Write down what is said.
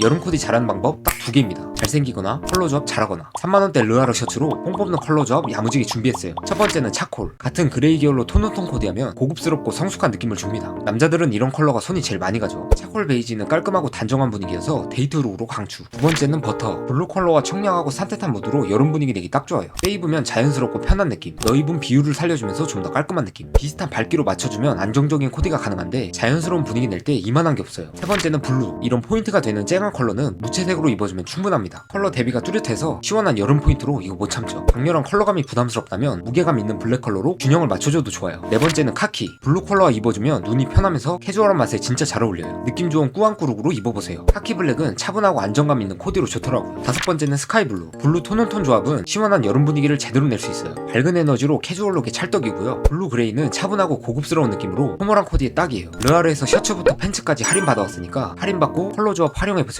여름 코디 잘하는 방법 딱 두 개입니다. 잘생기거나 컬러 조합 잘하거나 3만원대 르아르 셔츠로 뽕 뽑는 컬러 조합 야무지게 준비했어요. 첫 번째는 차콜. 같은 그레이 계열로 톤온톤 코디하면 고급스럽고 성숙한 느낌을 줍니다. 남자들은 이런 컬러가 손이 제일 많이 가죠. 차콜 베이지는 깔끔하고 단정한 분위기여서 데이트룩으로 강추. 두 번째는 버터. 블루 컬러와 청량하고 산뜻한 무드로 여름 분위기 내기 딱 좋아요. 빼 입으면 자연스럽고 편한 느낌. 너 입은 비율을 살려주면서 좀 더 깔끔한 느낌. 비슷한 밝기로 맞춰주면 안정적인 코디가 가능한데 자연스러운 분위기 낼 때 이만한 게 없어요. 세 번째는 블루. 이런 포인트가 되는 쨍한 컬러는 무채색으로 입어주면 충분합니다. 컬러 대비가 뚜렷해서 시원한 여름 포인트로 이거 못 참죠. 강렬한 컬러감이 부담스럽다면 무게감 있는 블랙 컬러로 균형을 맞춰줘도 좋아요. 네 번째는 카키. 블루 컬러와 입어주면 눈이 편하면서 캐주얼한 맛에 진짜 잘 어울려요. 느낌 좋은 꾸안꾸룩으로 입어보세요. 카키 블랙은 차분하고 안정감 있는 코디로 좋더라고요. 다섯 번째는 스카이 블루. 블루 톤 온 톤 조합은 시원한 여름 분위기를 제대로 낼 수 있어요. 밝은 에너지로 캐주얼룩에 찰떡이고요. 블루 그레이는 차분하고 고급스러운 느낌으로 포멀한 코디에 딱이에요. 르아르에서 셔츠부터 팬츠까지 할인 받아왔으니까 할인 받고 컬러 조합 활용해보세요.